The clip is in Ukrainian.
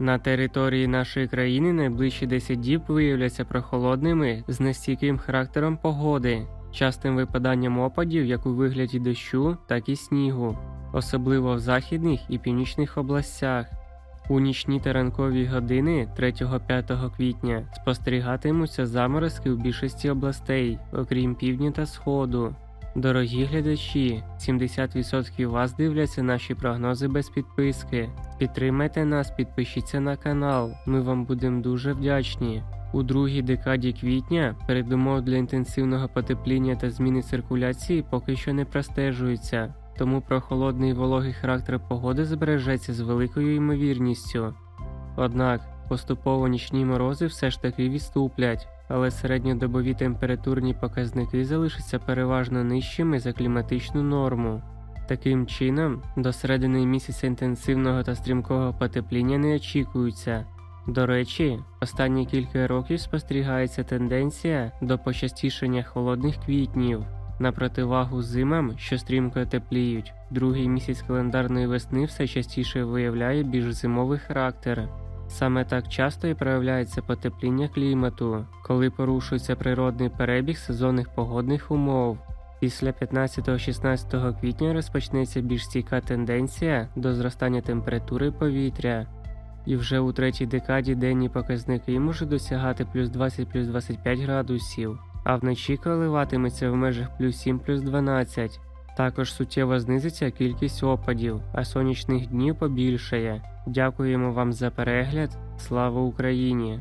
На території нашої країни найближчі 10 діб виявляться прохолодними з нестійким характером погоди, частим випаданням опадів як у вигляді дощу, так і снігу, особливо в західних і північних областях. У нічні та ранкові години 3-5 квітня спостерігатимуться заморозки в більшості областей, окрім півдня та сходу. Дорогі глядачі, 70% вас дивляться наші прогнози без підписки. Підтримайте нас, підпишіться на канал, ми вам будемо дуже вдячні. У другій декаді квітня передумов для інтенсивного потепління та зміни циркуляції поки що не простежуються, тому прохолодний і вологий характер погоди збережеться з великою ймовірністю. Однак поступово нічні морози все ж таки відступлять, але середньодобові температурні показники залишаться переважно нижчими за кліматичну норму. Таким чином, до середини місяця інтенсивного та стрімкого потепління не очікується. До речі, останні кілька років спостерігається тенденція до почастішення холодних квітнів. На противагу зимам, що стрімко тепліють, другий місяць календарної весни все частіше виявляє більш зимовий характер. Саме так часто і проявляється потепління клімату, коли порушується природний перебіг сезонних погодних умов. Після 15-16 квітня розпочнеться більш стійка тенденція до зростання температури повітря. І вже у третій декаді денні показники можуть досягати плюс 20 плюс 25 градусів, а вночі коливатиметься в межах плюс 7 плюс 12. Також суттєво знизиться кількість опадів, а сонячних днів побільшає. Дякуємо вам за перегляд. Слава Україні!